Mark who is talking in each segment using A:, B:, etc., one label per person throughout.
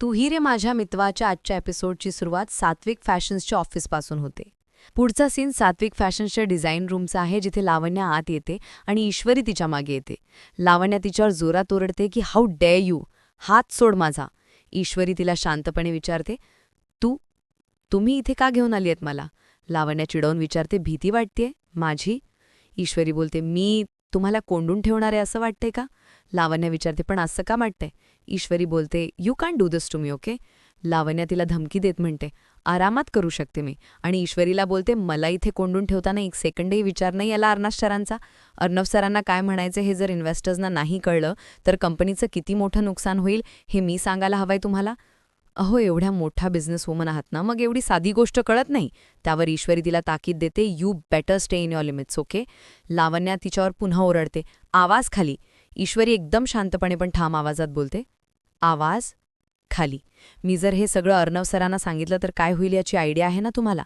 A: तूही रे माझ्या मित्वाच्या आजच्या एपिसोडची सुरुवात सात्विक फॅशन्सच्या ऑफिसपासून होते. पुढचा सीन सात्विक फॅशन्सच्या डिझाईन रूमचा आहे जिथे लावण्या आत येते आणि ईश्वरी तिच्यामागे येते. लावण्या तिच्यावर जोरात ओरडते की हाऊ डे यू हात सोड माझा. ईश्वरी तिला शांतपणे विचारते तू तुम्ही इथे का घेऊन आली आहेत मला? लावण्या चिडवून विचारते भीती वाटतेय? माझी? ईश्वरी बोलते मी तुम्हाला कोंडून ठेवणार आहे असं वाटतंय का? लावण्या विचारते पण असं का वाटतंय ईश्वरी बोलते you can do this to me okay? Lavanya तिला धमकी देत म्हणते आरामात करू शकते मी. आणि ईश्वरीला बोलते मला इथे कोंडून ठेवताना एक सेकंडही विचार नाही याला अर्णव सरांचा? अर्णव सरांना काय म्हणायचं हे जर इन्व्हेस्टर्सना नाही कळलं तर कंपनीचं किती मोठं नुकसान होईल हे मी सांगायला हवंय तुम्हाला? अहो एवढ्या मोठा बिझनेस वुमन आहात ना मग एवढी साधी गोष्ट कळत नाही. त्यावर ईश्वरी तिला ताकीद देते you better stay in your limits okay Lavanya तिच्यावर पुन्हा ओरडते आवाज खाली. ईश्वरी एकदम शांतपणे पण ठाम आवाजात बोलते आवाज? खाली. मी जर हे सगळं अर्णव सरांना सांगितलं तर काय होईल याची आयडिया आहे ना तुम्हाला?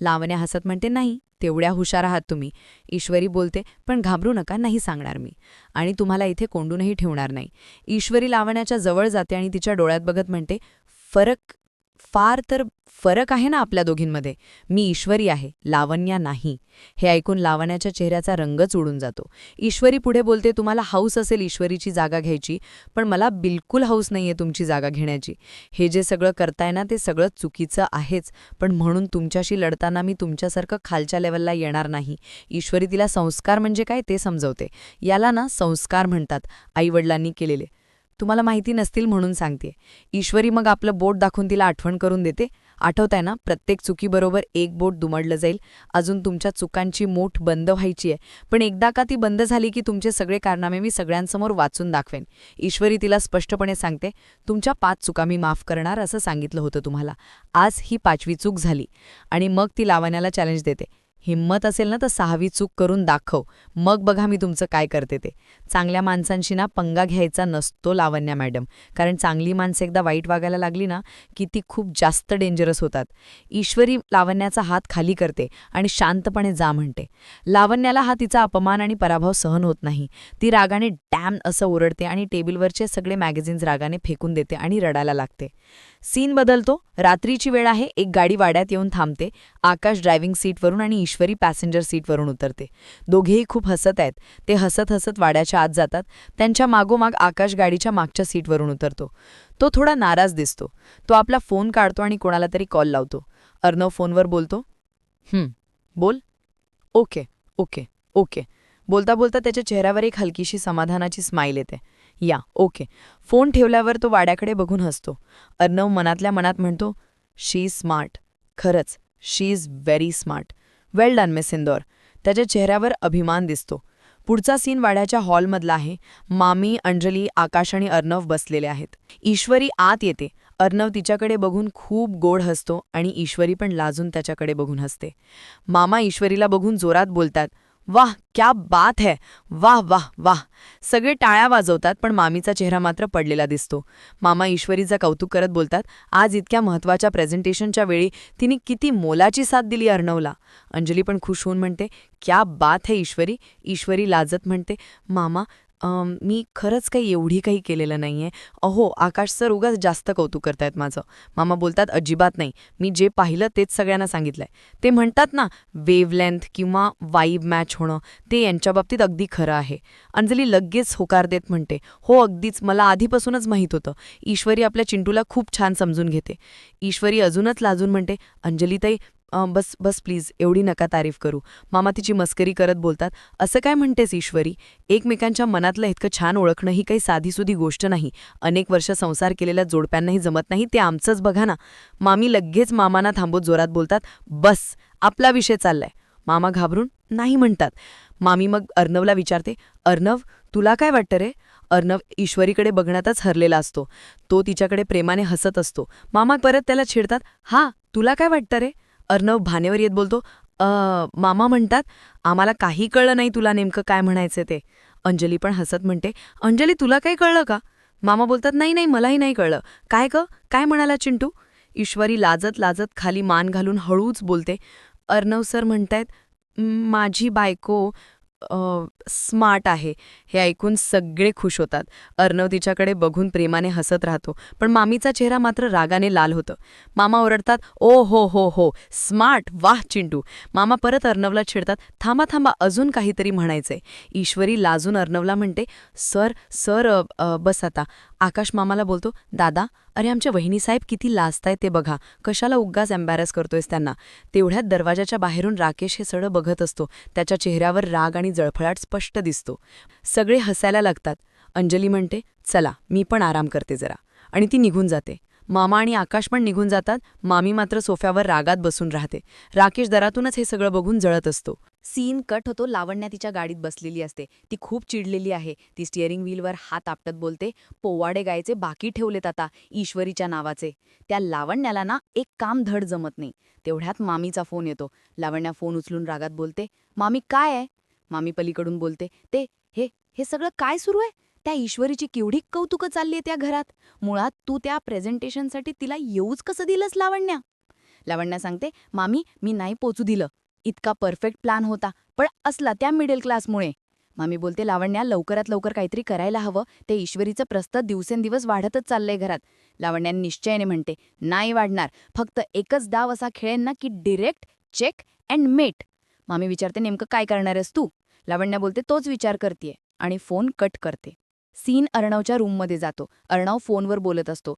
A: लावण्या हसत म्हणते नाही तेवढ्या हुशार आहात तुम्ही. ईश्वरी बोलते पण घाबरू नका नाही सांगणार मी. आणि तुम्हाला इथे कोंडूनही ठेवणार नाही. ईश्वरी लावण्याच्या जवळ जाते आणि तिच्या डोळ्यात बघत म्हणते फरक फार तर फरक आहे ना आपल्या दोघींमध्ये. मी ईश्वरी आहे लावण्या नाही. हे ऐकून लावण्याच्या चेहऱ्याचा रंगच उडून जातो. ईश्वरी पुढे बोलते तुम्हाला हाऊस असेल ईश्वरीची जागा घ्यायची पण मला बिलकुल हाऊस नाहीये तुमची जागा घेण्याची. हे जे सगळं करताय ना ते सगळं चुकीचं आहेच पण म्हणून तुमच्याशी लढताना मी तुमच्यासारखं खालच्या लेवलला येणार नाही. ईश्वरी तिला संस्कार म्हणजे काय ते समजवते. याला ना संस्कार म्हणतात आईवडिलांनी केलेले. तुम्हाला माहिती नसतील म्हणून सांगते ईश्वरी मग आपलं बोट दाखवून तिला आठवण करून देते. आठवताय ना प्रत्येक चुकीबरोबर एक बोट दुमडलं जाईल. अजून तुमच्या चुकांची मोठ बंद व्हायची आहे. पण एकदा का ती बंद झाली की तुमचे सगळे कारनामे मी सगळ्यांसमोर वाचून दाखवेन. ईश्वरी तिला स्पष्टपणे सांगते तुमच्या पाच चुका मी माफ करणार असं सांगितलं होतं तुम्हाला. आज ही पाचवी चूक झाली. आणि मग ती लावण्याला चॅलेंज देते. हिंमत असेल ना तर सहावी चूक करून दाखव. मग बघा मी तुमचं काय करते ते. चांगल्या माणसांशी ना पंगा घ्यायचा नसतो लावण्या मॅडम. कारण चांगली माणसं एकदा वाईट वागायला लागली ना की ती खूप जास्त डेंजरस होतात. ईश्वरी लावण्याचा हात खाली करते आणि शांतपणे जा म्हणते. लावण्याला हा तिचा अपमान आणि पराभव सहन होत नाही. ती रागाने डॅम असं ओरडते आणि टेबलवरचे सगळे मॅगझिन्स रागाने फेकून देते आणि रडायला लागते. सीन बदलतो. रात्रीची वेळ आहे. एक गाडी वाड्यात येऊन थांबते. आकाश ड्रायव्हिंग सीटवरून आणि ईश्वरी पॅसेंजर सीटवरून उतरते. दोघेही खूप हसत आहेत. ते हसत हसत वाड्याच्या आत जातात. त्यांच्या मागोमाग आकाश गाडीच्या मागच्या सीटवरून उतरतो. तो थोडा नाराज दिसतो. तो आपला फोन काढतो आणि कोणाला तरी कॉल लावतो. अर्णव फोनवर बोलतो बोल. Okay okay okay. बोलता बोलता त्याच्या चेहऱ्यावर एक हलकीशी समाधानाची स्माईल येते. या ओके. फोन ठेवल्यावर तो वाड्याकडे बघून हसतो. अर्णव मनातल्या मनात म्हणतो शी इज स्मार्ट. खरंच she is very smart. Well done miss Indore त्याच्या चेहऱ्यावर अभिमान दिसतो. पुढचा सीन वाड्याच्या हॉलमधला आहे. मामी अंजली आकाश आणि अर्णव बसलेले आहेत. ईश्वरी आत येते. अर्णव तिच्याकडे बघून खूप गोड हसतो आणि ईश्वरी पण लाजून त्याच्याकडे बघून हसते. मामा ईश्वरीला बघून जोरात बोलतात वाह क्या बात है. वाह वाह वाह. सगळे टाळ्या वाजवतात पण मामीचा चेहरा मात्र पडलेला दिसतो. मामा ईश्वरीचं कौतुक करत बोलतात आज इतक्या महत्त्वाच्या प्रेझेंटेशनच्या वेळी तिने किती मोलाची साथ दिली अर्णवला. अंजली पण खुश होऊन म्हणते क्या बात है ईश्वरी. ईश्वरी लाजत म्हणते मामा मी खरंच काही एवढी काही केलेलं नाही आहे अहो आकाश सर उगाच जास्त कौतुक करतायत माझं. मामा बोलतात अजिबात नाही. मी जे पाहिलं तेच सगळ्यांना सांगितलंय. ते म्हणतात ना वेवलेंथ किंवा वाईब मॅच होणं ते यांच्या बाबतीत अगदी खरं आहे. अंजली लगेच होकार देत म्हणते हो अगदीच. मला आधीपासूनच माहीत होतं. ईश्वरी आपल्या चिंटूला खूप छान समजून घेते. ईश्वरी अजूनच लाजून म्हणते अंजलीताई अं, बस बस प्लीज एवढी नका तारीफ करू. मामा तिची मस्करी करत बोलतात असं काय म्हणतेस ईश्वरी? एकमेकांच्या मनातलं इतकं छान ओळखणं ही काही साधीसुधी गोष्ट नाही. अनेक वर्ष संसार केलेल्या जोडप्यांनाही जमत नाही ते आमचंच बघा ना. मामी लगेच मामांना थांबवत जोरात बोलतात बस आपला विषय चाललाय. मामा घाबरून नाही म्हणतात. मामी मग अर्णवला विचारते अर्णव तुला काय वाटतं रे? अर्णव ईश्वरीकडे बघण्यातच हरलेला असतो. तो तिच्याकडे प्रेमाने हसत असतो. मामा परत त्याला छेडतात हा तुला काय वाटतं रे? अर्णव भानेवर येत बोलतो मामा म्हणतात आम्हाला काही कळलं नाही तुला नेमकं काय म्हणायचं ते. अंजली पण हसत म्हणते अंजली तुला काही कळलं का? मामा बोलतात नाही नाही मलाही नाही कळलं. काय ग? काय म्हणाला चिंटू? ईश्वरी लाजत लाजत खाली मान घालून हळूच बोलते अर्णव सर म्हणतायत माझी बायको स्मार्ट आहे. हे ऐकून सगळे खुश होतात. अर्णव तिच्याकडे बघून प्रेमाने हसत राहतो. पण मामीचा चेहरा मात्र रागाने लाल होतं. मामा ओरडतात ओ हो हो हो स्मार्ट वाह चिंटू. मामा परत अर्णवला छेडतात थांबा थांबा अजून काहीतरी म्हणायचंय. ईश्वरी लाजून अर्णवला म्हणते सर सर बस आता. आकाश मामाला बोलतो दादा अरे आमच्या वहिनीसाहेब किती लाजतायत ते बघा. कशाला उग्गाच एम्बॅरस करतोयस त्यांना. तेवढ्यात दरवाजाच्या बाहेरून राकेश हे सडं बघत असतो. त्याच्या चेहऱ्यावर राग आणि जळफळाट स्पष्ट दिसतो. सगळे हसायला लागतात. अंजली म्हणते चला मी पण आराम करते जरा. आणि ती निघून जाते. मामा आणि आकाश पण निघून जातात. मामी मात्र सोफ्यावर रागात बसून राहते. राकेश दरातूनच हे सगळं बघून जळत असतो. सीन कट होतो. लावण्या तिच्या गाडीत बसलेली असते. ती खूप चिडलेली आहे. ती स्टिअरिंग व्हीलवर हात आपटत बोलते पोवाडे गायचे बाकी ठेवलेत आता ईश्वरीच्या नावाचे. त्या लावण्याला ना एक काम धड जमत नाही. तेवढ्यात मामीचा फोन येतो. लावण्या फोन उचलून रागात बोलते मामी काय आहे? मामी पलीकडून बोलते ते हे हे सगळं काय सुरू आहे? त्या ईश्वरीची केवढी कौतुकं चालली आहे त्या घरात? मुळात तू त्या प्रेझेंटेशनसाठी तिला येऊच कसं दिलंस लावण्या? लावण्या सांगते मामी मी नाही पोचू दिलं. इतका परफेक्ट प्लॅन होता पण असला त्या मिडल क्लासमुळे मामी बोलते लावण्या लवकरात लवकर काहीतरी करायला हवं. ते ईश्वरीचं प्रस्त दिवसेंदिवस वाढतच चाललंय घरात. लावण्या निश्चयाने म्हणते नाही वाढणार. फक्त एकच डाव असा खेळेन ना की डिरेक्ट चेक अँड मेट मामी विचारते नेमकं काय करणार आहेस तू? लावण्या बोलते तोच विचार करते आणि फोन कट करते. सीन अर्णवच्या रूममध्ये जातो. अर्णव फोनवर बोलत असतो.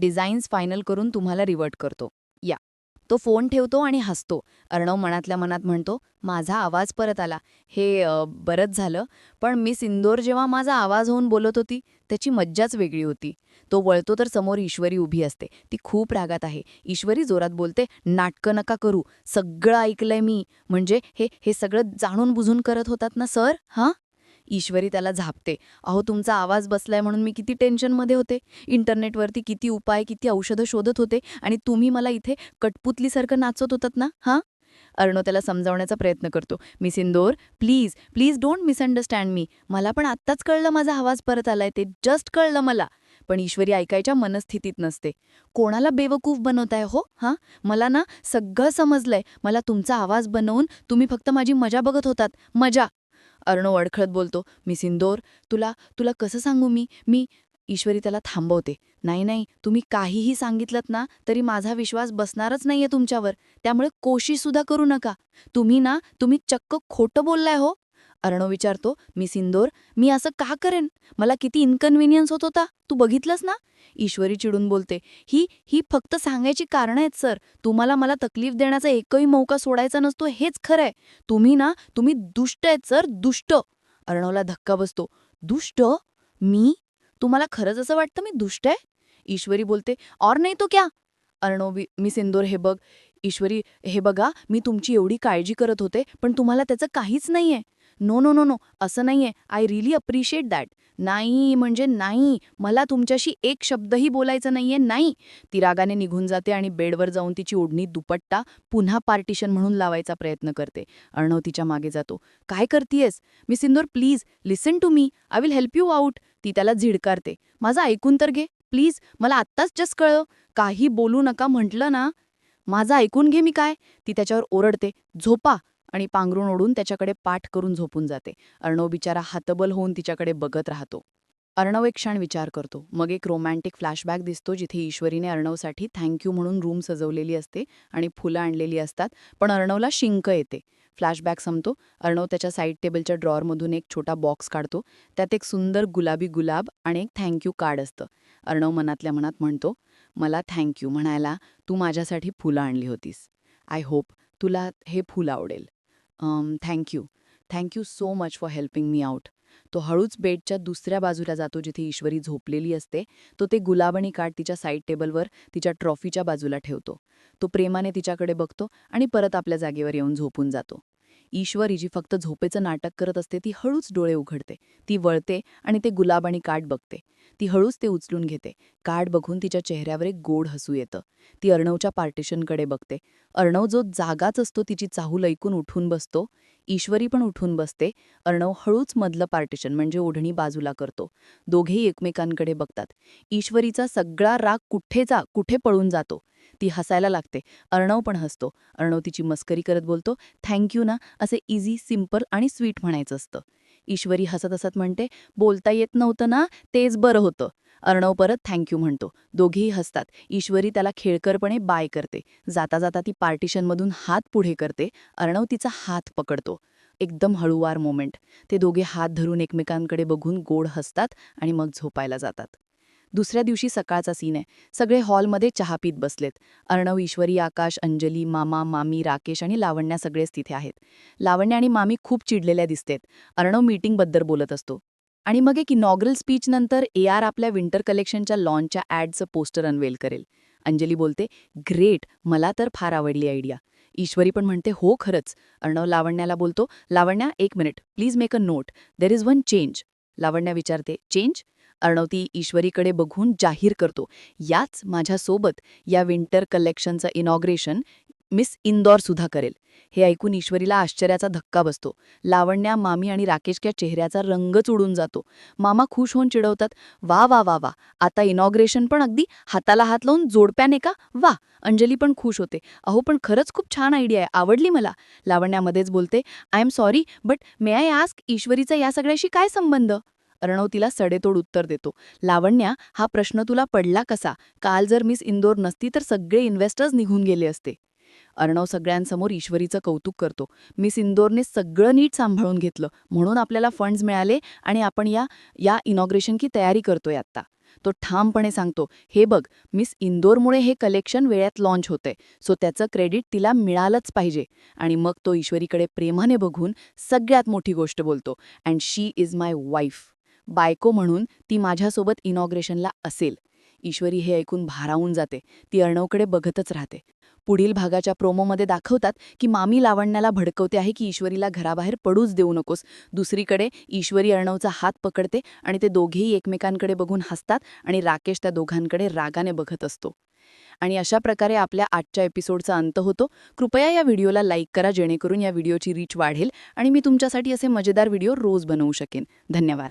A: डिझाईन्स फायनल करून तुम्हाला रिवर्ट करतो. या. तो फोन ठेवतो आणि हसतो. अर्णव मनातल्या मनात म्हणतो माझा आवाज परत आला. हे बरंच झालं पण मी सिंदोर जेव्हा माझा आवाज होऊन बोलत होती त्याची मज्जाच वेगळी होती. तो वळतो तर समोर ईश्वरी उभी असते. ती खूप रागात आहे. ईश्वरी जोरात बोलते नाटकं नका करू. सगळं ऐकलंय मी. म्हणजे हे हे सगळं जाणून बुजून करत होतात ना सर? हां? ईश्वरी त्याला झापते. अहो तुमचा आवाज बसलाय म्हणून मी किती टेन्शनमध्ये होते. इंटरनेटवरती किती उपाय किती औषधं शोधत होते आणि तुम्ही मला इथे कटपुतलीसारखं नाचत होतात ना? हां? अर्णव त्याला समजावण्याचा प्रयत्न करतो. Miss Sindoor please please don't misunderstand me. मला पण आत्ताच कळलं माझा आवाज परत आलाय. ते जस्ट कळलं मला. पण ईश्वरी ऐकायच्या मनस्थितीत नसते. कोणाला बेवकूफ बनवताय हो? हां? मला ना सगळं समजलंय. मला तुमचा आवाज बनवून तुम्ही फक्त माझी मजा बघत होतात. मजा. अर्णव अडखळत बोलतो मी सिंदोर तुला तुला कसं सांगू मी? मी ईश्वरी त्याला थांबवते. नाही नाही तुम्ही काहीही सांगितलं ना तरी माझा विश्वास बसणारच नाहीये तुमच्यावर. त्यामुळे कोशिशसुद्धा करू नका. तुम्ही ना तुम्ही चक्क खोटं बोललाय हो. अर्णव विचारतो मी सिंदोर मी असं का करेन? मला किती इन्कन्व्हिनियन्स होत होता. तू बघितलंस ना? ईश्वरी चिडून बोलते ही ही फक्त सांगायची कारणं आहेत सर. तुम्हाला मला तकलीफ देण्याचा एकही मौका सोडायचा नसतो हेच खरंय. तुम्ही ना तुम्ही दुष्ट आहेत सर. दुष्ट. अर्णवला धक्का बसतो दुष्ट? मी? तुम्हाला खरंच असं वाटतं मी दुष्ट आहे? ईश्वरी बोलते और नाही तो क्या? अर्णव मी सिंदोर हे बघ. ईश्वरी हे बघा मी तुमची एवढी काळजी करत होते पण तुम्हाला त्याचं काहीच नाहीये. नो नो नो नो असं नाहीये. आय रिली अप्रिशिएट दॅट नाही म्हणजे नाही. मला तुमच्याशी एक शब्दही बोलायचं नाहीये. नाही. ती रागाने निघून जाते आणि बेडवर जाऊन तिची ओढणी दुपट्टा पुन्हा पार्टिशन म्हणून लावायचा प्रयत्न करते. अर्णव तिच्यामागे जातो. काय करतीयस? Miss Sindoor please listen to me I will help you out ती त्याला झिडकारते. माझं ऐकून तर घे. प्लीज मला आत्ताच जस्ट कळलं. काही बोलू नका म्हटलं ना. माझं ऐकून घे मी काय. ती त्याच्यावर ओरडते. झोपा. आणि पांघरून ओढून त्याच्याकडे पाठ करून झोपून जाते. अर्णव बिचारा हातबल होऊन तिच्याकडे बघत राहतो. अर्णव एक क्षण विचार करतो. मग एक रोमॅन्टिक फ्लॅशबॅक दिसतो जिथे ईश्वरीने अर्णवसाठी थँक्यू म्हणून रूम सजवलेली असते आणि फुलं आणलेली असतात पण अर्णवला शिंक येते. फ्लॅशबॅक संपतो. अर्णव त्याच्या साईड टेबलच्या ड्रॉअरमधून एक छोटा बॉक्स काढतो. त्यात एक सुंदर गुलाबी गुलाब आणि एक थँक्यू कार्ड असतं. अर्णव मनातल्या मनात म्हणतो मला थँक्यू म्हणायला तू माझ्यासाठी फुलं आणली होतीस. आय होप तुला हे फूल आवडेल. Thank you thank you so much for helping me out तो हळूच बेडच्या दुसऱ्या बाजूला जातो जिथे ईश्वरी झोपलेली असते. तो ते गुलाब आणि काठ तिच्या साईड टेबलवर तिच्या ट्रॉफीच्या बाजूला ठेवतो. तो प्रेमाने तिच्याकडे बघतो आणि परत आपल्या जागेवर येऊन झोपून जातो. ईश्वरी जी फक्त झोपेचं नाटक करत असते ती हळूच डोळे उघडते. ती वळते आणि ते गुलाब आणि काठ बघते. ती हळूच ते उचलून घेते. काठ बघून तिच्या चेहऱ्यावर एक गोड हसू येतं. ती अर्णवच्या पार्टिशनकडे बघते. अर्णव जो जागाच असतो तिची चाहूल ऐकून उठून बसतो. ईश्वरी पण उठून बसते. अर्णव हळूच मधलं पार्टिशन म्हणजे ओढणी बाजूला करतो. दोघेही एकमेकांकडे बघतात. ईश्वरीचा सगळा राग कुठेचा कुठे पळून जातो?
B: ती हसायला लागते. अर्णव पण हसतो. अर्णव तिची मस्करी करत बोलतो थँक्यू ना असे इझी सिंपल आणि स्वीट म्हणायचं असतं. ईश्वरी हसत हसत म्हणते बोलता येत नव्हतं ना तेच बरं होतं. अर्णव परत थँक्यू म्हणतो. दोघेही हसतात. ईश्वरी त्याला खेळकरपणे बाय करते. जाता जाता ती पार्टिशनमधून हात पुढे करते. अर्णव तिचा हात पकडतो. एकदम हळूवार मोमेंट. ते दोघे हात धरून एकमेकांकडे बघून गोड हसतात आणि मग झोपायला जातात. दुसऱ्या दिवशी सकाळचा सीन आहे. सगळे हॉलमध्ये चहा पीत बसलेत. अर्णव ईश्वरी आकाश अंजली मामा मामी राकेश आणि लावण्या सगळेच तिथे आहेत. लावण्या आणि मामी खूप चिडलेल्या दिसतेत. अर्णव मीटिंगबद्दल बोलत असतो. आणि मग एक इनॉग्रल स्पीच नंतर ए आर आपल्या विंटर कलेक्शनच्या लॉन्चच्या ॲडचं पोस्टर अनवेल करेल. अंजली बोलते ग्रेट मला तर फार आवडली आयडिया ईश्वरी पण म्हणते हो खरंच. अर्णव लावण्याला बोलतो लावण्या एक minute please make a note there is one change Lavanya विचारते चेंज अर्णवती ईश्वरीकडे बघून जाहीर करतो. याच माझ्यासोबत या विंटर कलेक्शनचं इनॉग्रेशन मिस इंदौर सुद्धा करेल. हे ऐकून ईश्वरीला आश्चर्याचा धक्का बसतो. लावण्या मामी आणि राकेशच्या चेहऱ्याचा रंगच उडून जातो. मामा खुश होऊन चिडवतात वा वा वा वा आता इनॉग्रेशन पण अगदी हाताला हात लावून जोडप्याने का? वा अंजली पण खुश होते. अहो पण खरंच खूप छान आयडिया आहे. आवडली मला. लावण्यामध्येच बोलते I am sorry but may I ask ईश्वरीचा या सगळ्याशी काय संबंध? अर्णव तिला सडेतोड उत्तर देतो. लावण्या हा प्रश्न तुला पडला कसा? काल जर मिस इंदोर नसती तर सगळे इन्व्हेस्टर्स निघून गेले असते. अर्णव सगळ्यांसमोर ईश्वरीचं कौतुक करतो. मिस इंदोरने सगळं नीट सांभाळून घेतलं. म्हणून आपल्याला फंड्स मिळाले आणि आपण या या इनॉग्रेशनची तयारी करतोय आत्ता. तो ठामपणे सांगतो हे बघ मिस इंदोरमुळे हे कलेक्शन वेळात लॉन्च होतंय. सो त्याचं क्रेडिट तिला मिळालंच पाहिजे. आणि मग तो ईश्वरीकडे प्रेमाने बघून सगळ्यात मोठी गोष्ट बोलतो and she is my wife बायको म्हणून ती माझ्यासोबत इनॉग्रेशनला असेल. ईश्वरी हे ऐकून भारावून जाते. ती अर्णवकडे बघतच राहते. पुढील भागाच्या प्रोमोमध्ये दाखवतात की मामी लावण्याला भडकवते आहे की ईश्वरीला घराबाहेर पडूच देऊ नकोस. दुसरीकडे ईश्वरी अर्णवचा हात पकडते आणि ते दोघेही एकमेकांकडे बघून हसतात आणि राकेश त्या दोघांकडे रागाने बघत असतो. आणि अशा प्रकारे आपल्या आजच्या एपिसोडचा अंत होतो. कृपया या व्हिडिओला लाईक करा जेणेकरून या व्हिडिओची रीच वाढेल आणि मी तुमच्यासाठी असे मजेदार व्हिडिओ रोज बनवू शकेन. धन्यवाद.